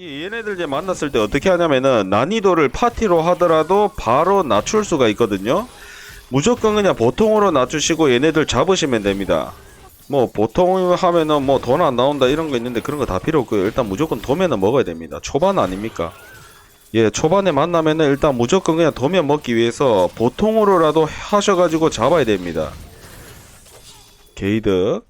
이 얘네들 이제 만났을 때 어떻게 하냐면은 난이도를 파티로 하더라도 바로 낮출 수가 있거든요. 무조건 그냥 보통으로 낮추시고 얘네들 잡으시면 됩니다. 뭐 보통 하면은 뭐 돈 안 나온다 이런 거 있는데 그런 거 다 필요 없고요. 일단 무조건 도면은 먹어야 됩니다. 초반 아닙니까? 예, 초반에 만나면은 일단 무조건 그냥 도면 먹기 위해서 보통으로라도 하셔가지고 잡아야 됩니다. 게이드.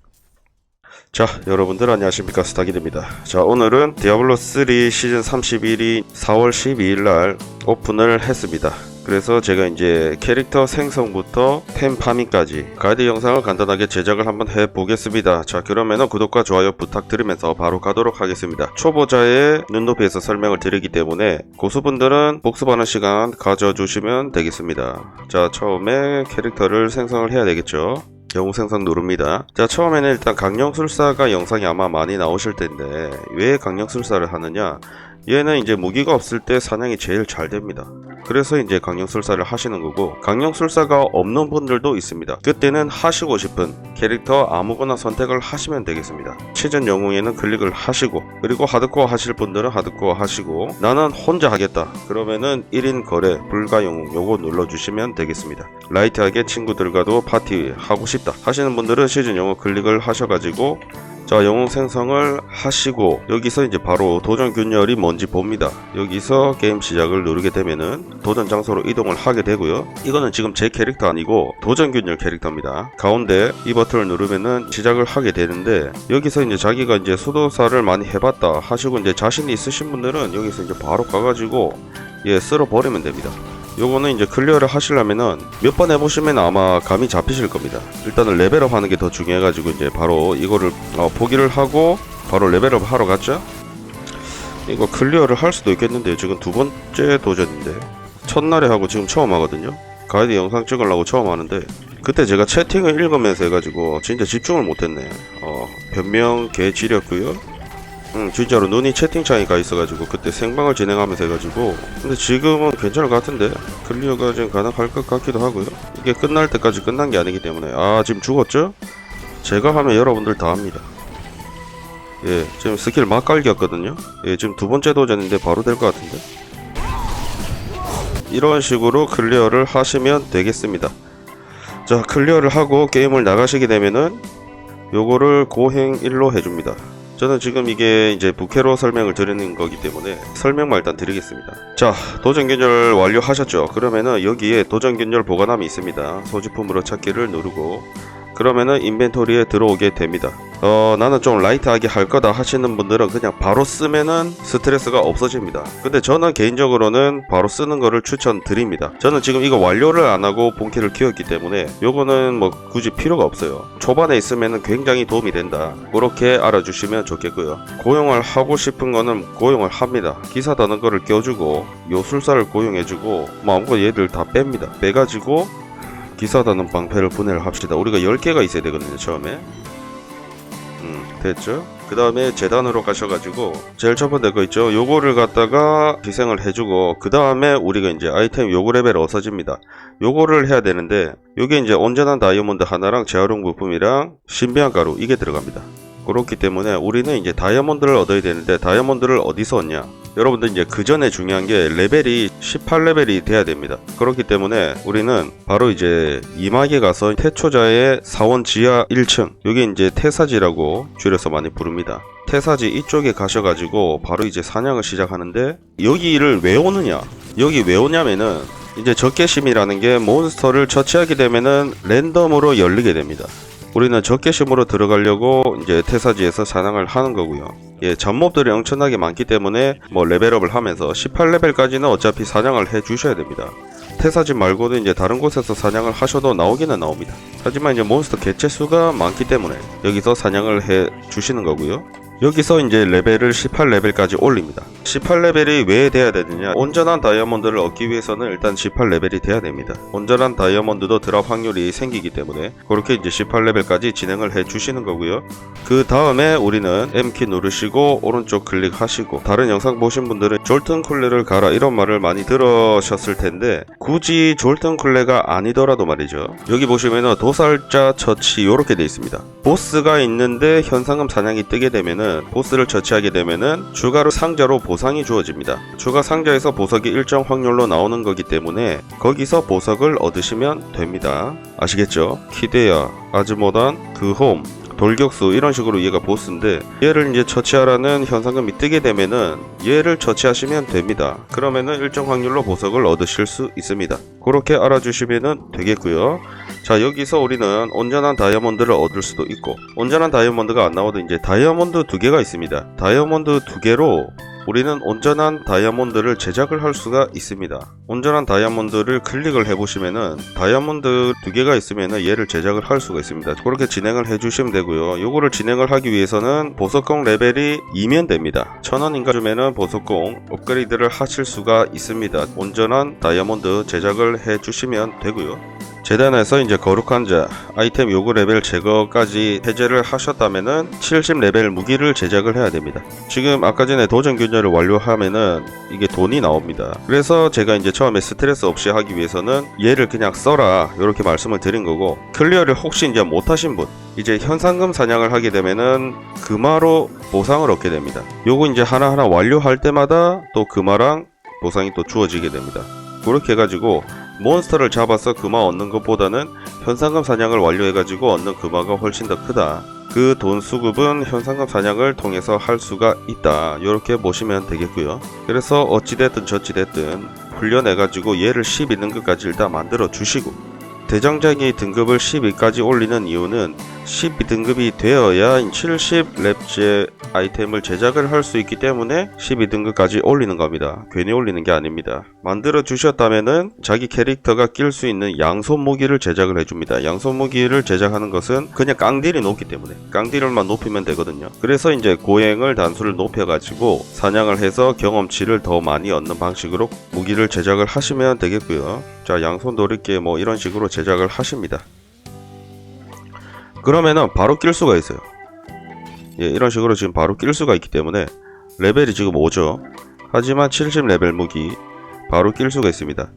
자, 여러분들 안녕하십니까 스타기드입니다. 자, 오늘은 디아블로 3 시즌 31이 4월 12일 날 오픈을 했습니다. 그래서 제가 이제 캐릭터 생성부터 템 파밍까지 가이드 영상을 간단하게 제작을 한번 해보겠습니다. 자, 그러면은 구독과 좋아요 부탁드리면서 바로 가도록 하겠습니다. 초보자의 눈높이에서 설명을 드리기 때문에 고수분들은 복습하는 시간 가져주시면 되겠습니다. 자, 처음에 캐릭터를 생성을 해야 되겠죠. 영웅 생성 누릅니다. 자, 처음에는 일단 강령술사가 영상이 아마 많이 나오실 텐데, 왜 강령술사를 하느냐? 얘는 이제 무기가 없을 때 사냥이 제일 잘 됩니다. 그래서 이제 강령술사를 하시는 거고, 강령술사가 없는 분들도 있습니다. 그때는 하시고 싶은 캐릭터 아무거나 선택을 하시면 되겠습니다. 치전 영웅에는 클릭을 하시고, 그리고 하드코어 하실 분들은 하드코어 하시고, 나는 혼자 하겠다. 그러면은 1인 거래, 불가 영웅 요거 눌러주시면 되겠습니다. 라이트하게 친구들과도 파티 하고 싶다 하시는 분들은 시즌 영웅 클릭을 하셔가지고 자 영웅 생성을 하시고 여기서 이제 바로 도전 균열이 뭔지 봅니다. 여기서 게임 시작을 누르게 되면은 도전 장소로 이동을 하게 되고요. 이거는 지금 제 캐릭터 아니고 도전 균열 캐릭터입니다. 가운데 이 버튼을 누르면은 시작을 하게 되는데 여기서 이제 자기가 이제 수도사를 많이 해봤다 하시고 이제 자신이 있으신 분들은 여기서 이제 바로 가가지고 예 쓸어 버리면 됩니다 요거는 이제 클리어를 하시려면은 몇 번 해보시면 아마 감이 잡히실 겁니다. 일단은 레벨업 하는 게 더 중요해가지고 이제 바로 이거를 어, 포기를 하고 바로 레벨업 하러 갔죠. 이거 클리어를 할 수도 있겠는데 지금 두 번째 도전인데 첫날에 하고 지금 처음 하거든요. 가이드 영상 찍으려고 처음 하는데 그때 제가 채팅을 읽으면서 해가지고 진짜 집중을 못했네. 어 변명 개 지렸고요. 응, 진짜로 눈이 채팅창에 가 있어가지고 그때 생방을 진행하면서 해가지고. 근데 지금은 괜찮을 것 같은데? 클리어가 지금 가능할 것 같기도 하고요. 이게 끝날 때까지 끝난 게 아니기 때문에. 아 지금 죽었죠? 제가 하면 여러분들 다 합니다. 예 지금 스킬 막 깔기였거든요. 예 지금 두 번째 도전인데 바로 될 것 같은데? 이런 식으로 클리어를 하시면 되겠습니다. 자 클리어를 하고 게임을 나가시게 되면은 요거를 고행 1로 해줍니다 저는 지금 이게 이제 부캐로 설명을 드리는 거기 때문에 설명만 일단 드리겠습니다. 자, 도전 균열 완료하셨죠? 그러면은 여기에 도전 균열 보관함이 있습니다. 소지품으로 찾기를 누르고 그러면은 인벤토리에 들어오게 됩니다. 어, 나는 좀 라이트하게 할 거다 하시는 분들은 그냥 바로 쓰면은 스트레스가 없어집니다. 근데 저는 개인적으로는 바로 쓰는 거를 추천드립니다. 저는 지금 이거 완료를 안 하고 본캐를 키웠기 때문에 요거는 뭐 굳이 필요가 없어요. 초반에 있으면은 굉장히 도움이 된다. 그렇게 알아주시면 좋겠고요. 고용을 하고 싶은 거는 고용을 합니다. 기사 다는 거를 껴주고 요술사를 고용해주고 뭐 아무거나 얘들 다 뺍니다. 빼가지고 기사단은 방패를 분해를 합시다. 우리가 10개가 있어야 되거든요, 처음에. 음, 됐죠? 그 다음에 재단으로 가셔가지고, 제일 첫 번째 거 있죠? 요거를 갖다가 희생을 해주고, 그 다음에 우리가 이제 아이템 요거 레벨 어서집니다. 요거를 해야 되는데, 요게 이제 온전한 다이아몬드 하나랑 재활용 부품이랑 신비한 가루, 이게 들어갑니다. 그렇기 때문에 우리는 이제 다이아몬드를 얻어야 되는데, 다이아몬드를 어디서 얻냐? 여러분들 이제 그 전에 중요한 게 레벨이 18레벨이 돼야 됩니다. 그렇기 때문에 우리는 바로 이제 이막에 가서 태초자의 사원 지하 1층 여기 이제 태사지라고 줄여서 많이 부릅니다. 태사지 이쪽에 가셔가지고 바로 이제 사냥을 시작하는데 여기를 왜 오느냐? 여기 왜 오냐면은 이제 적개심이라는 게 몬스터를 처치하게 되면은 랜덤으로 열리게 됩니다. 우리는 적개심으로 들어가려고 이제 태사지에서 사냥을 하는 거고요. 예, 잡몹들이 엄청나게 많기 때문에 뭐 레벨업을 하면서 18레벨까지는 어차피 사냥을 해 주셔야 됩니다. 태사지 말고도 이제 다른 곳에서 사냥을 하셔도 나오기는 나옵니다. 하지만 이제 몬스터 개체 수가 많기 때문에 여기서 사냥을 해 주시는 거고요. 여기서 이제 레벨을 18레벨까지 올립니다. 18레벨이 왜 돼야 되느냐? 온전한 다이아몬드를 얻기 위해서는 일단 18레벨이 돼야 됩니다. 온전한 다이아몬드도 드랍 확률이 생기기 때문에 그렇게 이제 18레벨까지 진행을 해 주시는 거고요. 그 다음에 우리는 M키 누르시고 오른쪽 클릭하시고 다른 영상 보신 분들은 졸튼 쿨레를 가라 이런 말을 많이 들으셨을 텐데 굳이 졸튼 쿨레가 아니더라도 말이죠. 여기 보시면은 도살자 처치 이렇게 돼 있습니다. 보스가 있는데 현상금 사냥이 뜨게 되면은 되면은 보스를 처치하게 되면은 추가로 상자로 보상이 주어집니다. 추가 상자에서 보석이 일정 확률로 나오는 거기 때문에 거기서 보석을 얻으시면 됩니다. 아시겠죠? 키데야, 아즈모단, 그홈, 돌격수 이런 식으로 얘가 보스인데 얘를 이제 처치하라는 현상금이 뜨게 되면은 얘를 처치하시면 됩니다. 그러면은 일정 확률로 보석을 얻으실 수 있습니다. 그렇게 알아주시면 되겠고요. 자 여기서 우리는 온전한 다이아몬드를 얻을 수도 있고 온전한 다이아몬드가 안 나와도 이제 다이아몬드 두 개가 있습니다. 다이아몬드 두 개로 우리는 온전한 다이아몬드를 제작을 할 수가 있습니다. 온전한 다이아몬드를 클릭을 해보시면은 다이아몬드 두 개가 있으면은 얘를 제작을 할 수가 있습니다. 그렇게 진행을 해주시면 되고요. 요거를 진행을 하기 위해서는 보석공 레벨이 2면 됩니다. 천원인가 주면은 보석공 업그레이드를 하실 수가 있습니다. 온전한 다이아몬드 제작을 해주시면 되고요. 재단에서 이제 거룩한 자 아이템 요구 레벨 제거까지 해제를 하셨다면은 70 레벨 무기를 제작을 해야 됩니다. 지금 아까 전에 도전 균열을 완료하면은 이게 돈이 나옵니다. 그래서 제가 이제 처음에 스트레스 없이 하기 위해서는 얘를 그냥 써라 이렇게 말씀을 드린 거고 클리어를 혹시 이제 못하신 분 이제 현상금 사냥을 하게 되면은 금화로 보상을 얻게 됩니다. 요거 이제 하나하나 완료할 때마다 또 금화랑 보상이 또 주어지게 됩니다. 그렇게 해가지고 몬스터를 잡아서 금화 얻는 것보다는 현상금 사냥을 완료해가지고 얻는 금화가 훨씬 더 크다. 그 돈 수급은 현상금 사냥을 통해서 할 수가 있다. 이렇게 보시면 되겠고요. 그래서 어찌됐든 저찌됐든 훈련해가지고 얘를 12등급까지 일단 만들어 주시고 대장장이 등급을 12까지 올리는 이유는 12등급이 되어야 70렙제 아이템을 제작을 할 수 있기 때문에 12등급까지 올리는 겁니다. 괜히 올리는 게 아닙니다. 만들어 주셨다면은 자기 캐릭터가 낄 수 있는 양손 무기를 제작을 해줍니다. 양손 무기를 제작하는 것은 그냥 깡딜이 높기 때문에 깡딜을만 높이면 되거든요. 그래서 이제 고행을 단수를 높여가지고 사냥을 해서 경험치를 더 많이 얻는 방식으로 무기를 제작을 하시면 되겠고요. 자 양손 도리깨 뭐 이런 식으로 제작을 하십니다. 그러면은 바로 낄 수가 있어요. 예, 이런 식으로 지금 바로 낄 수가 있기 때문에 레벨이 지금 5죠. 하지만 70레벨 무기 바로 낄 수가 있습니다.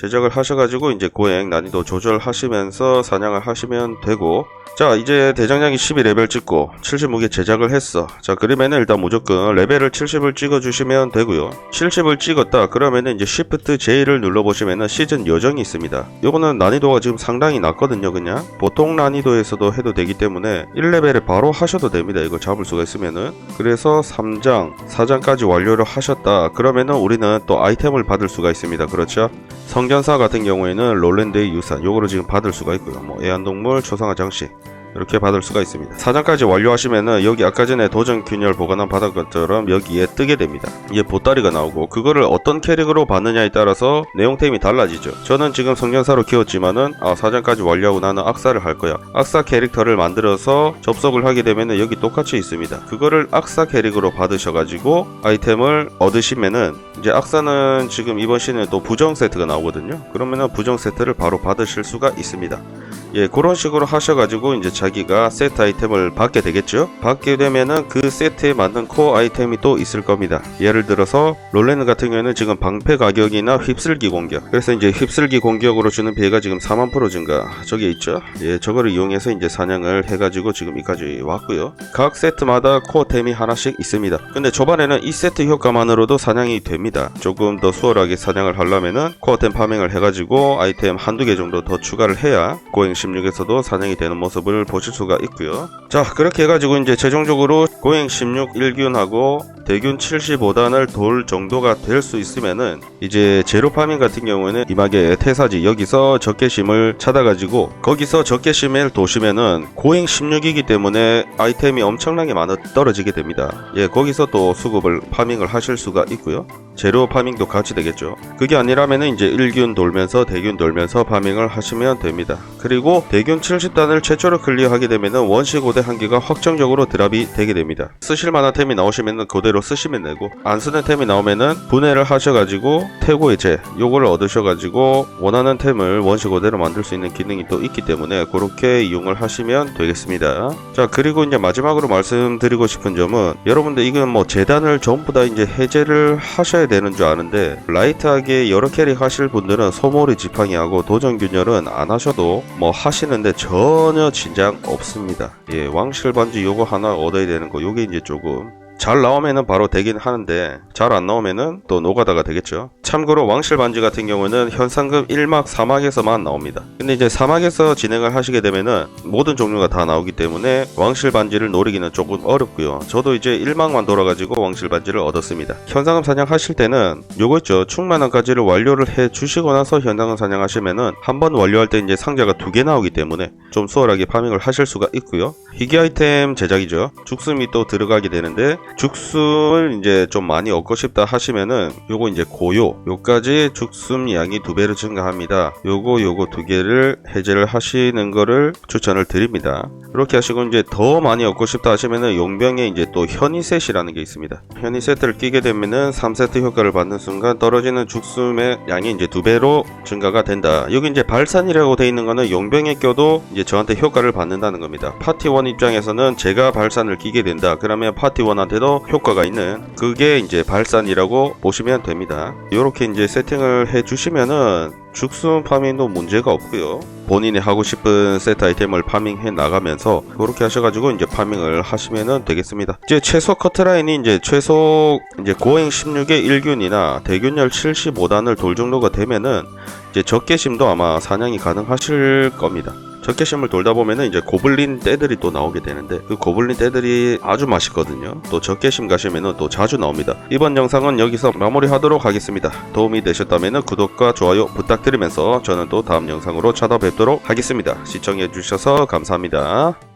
제작을 하셔가지고 이제 고행 난이도 조절하시면서 사냥을 하시면 되고. 자 이제 대장장이 12레벨 찍고 70무게 제작을 했어. 자 그러면은 일단 무조건 레벨을 70을 찍어 주시면 되고요. 70을 찍었다 그러면은 이제 Shift J를 눌러 보시면은 시즌 요정이 있습니다. 요거는 난이도가 지금 상당히 낮거든요 그냥. 보통 난이도에서도 해도 되기 때문에 1레벨에 바로 하셔도 됩니다. 이거 잡을 수가 있으면은. 그래서 3장 4장까지 완료를 하셨다. 그러면은 우리는 또 아이템을 받을 수가 있습니다. 그렇죠? 성 전사 같은 경우에는 롤랜드의 유산 요거를 지금 받을 수가 있고요. 뭐 애완동물 초상화 장식 이렇게 받을 수가 있습니다. 사장까지 완료하시면은 여기 아까 전에 도전 균열 보관함 받은 것처럼 여기에 뜨게 됩니다. 이게 보따리가 나오고 그거를 어떤 캐릭으로 받느냐에 따라서 내용템이 달라지죠. 저는 지금 성전사로 키웠지만은 아 사장까지 완료하고 나는 악사를 할 거야. 악사 캐릭터를 만들어서 접속을 하게 되면은 여기 똑같이 있습니다. 그거를 악사 캐릭으로 받으셔가지고 아이템을 얻으시면은 이제 악사는 지금 이번 시즌에 또 부정 세트가 나오거든요. 그러면은 부정 세트를 바로 받으실 수가 있습니다. 예, 그런 식으로 하셔가지고 이제 자기가 세트 아이템을 받게 되겠죠. 받게 되면은 그 세트에 맞는 코어 아이템이 또 있을 겁니다. 예를 들어서 롤레는 같은 경우에는 지금 방패 가격이나 휩쓸기 공격. 그래서 이제 휩쓸기 공격으로 주는 피해가 지금 4만 프로 증가. 저게 있죠. 예, 저거를 이용해서 이제 사냥을 해가지고 지금 여기까지 왔고요. 각 세트마다 코어템이 하나씩 있습니다. 근데 초반에는 이 세트 효과만으로도 사냥이 됩니다. 조금 더 수월하게 사냥을 하려면은 코어템 파밍을 해가지고 아이템 한두 개 정도 더 추가를 해야 고행 16에서도 사냥이 되는 모습을 보실 수가 있고요. 자 그렇게 해가지고 이제 최종적으로 고행 16 1균하고 대균 75단을 돌 정도가 될 수 있으면은 이제 제로 파밍 같은 경우에는 이마게 태사지 여기서 적개심을 찾아가지고 거기서 적개심을 도시면은 고행 16이기 때문에 아이템이 엄청나게 많아 떨어지게 됩니다. 예 거기서 또 수급을 파밍을 하실 수가 있고요. 제로 파밍도 같이 되겠죠. 그게 아니라면은 이제 1균 돌면서 대균 돌면서 파밍을 하시면 됩니다. 그리고 대균 70단을 최초로 클리어하게 되면은 원시 고대 한 개가 확정적으로 드랍이 되게 됩니다. 쓰실 만한 템이 나오시면은 그대로 쓰시면 되고 안 쓰는 템이 나오면은 분해를 하셔가지고 태고의 재 요거를 얻으셔가지고 원하는 템을 원시 고대로 만들 수 있는 기능이 또 있기 때문에 그렇게 이용을 하시면 되겠습니다. 자 그리고 이제 마지막으로 말씀드리고 싶은 점은 여러분들 이건 뭐 재단을 전부 다 이제 해제를 하셔야 되는 줄 아는데 라이트하게 여러 캐릭 하실 분들은 소몰이 지팡이하고 도전 균열은 안 하셔도 뭐 하시는데 전혀 진작 없습니다. 예, 왕실 반지 요거 하나 얻어야 되는 거 요게 이제 조금 잘 나오면은 바로 되긴 하는데 잘 안 나오면은 또 노가다가 되겠죠. 참고로 왕실 반지 같은 경우는 현상금 1막 4막에서만 나옵니다. 근데 이제 4막에서 진행을 하시게 되면은 모든 종류가 다 나오기 때문에 왕실 반지를 노리기는 조금 어렵고요. 저도 이제 1막만 돌아가지고 왕실 반지를 얻었습니다. 현상금 사냥 하실 때는 요거 있죠. 충만한까지를 완료를 해 주시고 나서 현상금 사냥 하시면은 한 번 완료할 때 이제 상자가 두 개 나오기 때문에 좀 수월하게 파밍을 하실 수가 있고요. 희귀 아이템 제작이죠. 죽숨이 또 들어가게 되는데 죽숨을 이제 좀 많이 얻고 싶다 하시면은 요거 이제 고요 요까지 죽숨 양이 두 배로 증가합니다. 요거 요거 두 개를 해제를 하시는 거를 추천을 드립니다. 이렇게 하시고 이제 더 많이 얻고 싶다 하시면은 용병에 이제 또 현이셋이라는 게 있습니다. 현이셋을 끼게 되면은 3세트 효과를 받는 순간 떨어지는 죽숨의 양이 이제 두 배로 증가가 된다. 여기 이제 발산이라고 돼 있는 거는 용병에 껴도 이제 저한테 효과를 받는다는 겁니다. 파티원 입장에서는 제가 발산을 끼게 된다. 그러면 파티원한테 도 효과가 있는 그게 이제 발산이라고 보시면 됩니다. 이렇게 이제 세팅을 해 주시면은 죽순 파밍도 문제가 없고요. 본인이 하고 싶은 세트 아이템을 파밍해 나가면서 그렇게 하셔가지고 이제 파밍을 하시면 되겠습니다. 이제 최소 커트라인이 이제 최소 이제 고행 16의 1균이나 대균열 75단을 돌 정도가 되면은 이제 적개심도 아마 사냥이 가능하실 겁니다. 적개심을 돌다 보면은 이제 고블린 떼들이 또 나오게 되는데 그 고블린 떼들이 아주 맛있거든요. 또 적개심 가시면은 또 자주 나옵니다. 이번 영상은 여기서 마무리하도록 하겠습니다. 도움이 되셨다면은 구독과 좋아요 부탁드리면서 저는 또 다음 영상으로 찾아뵙도록 하겠습니다. 시청해 주셔서 감사합니다.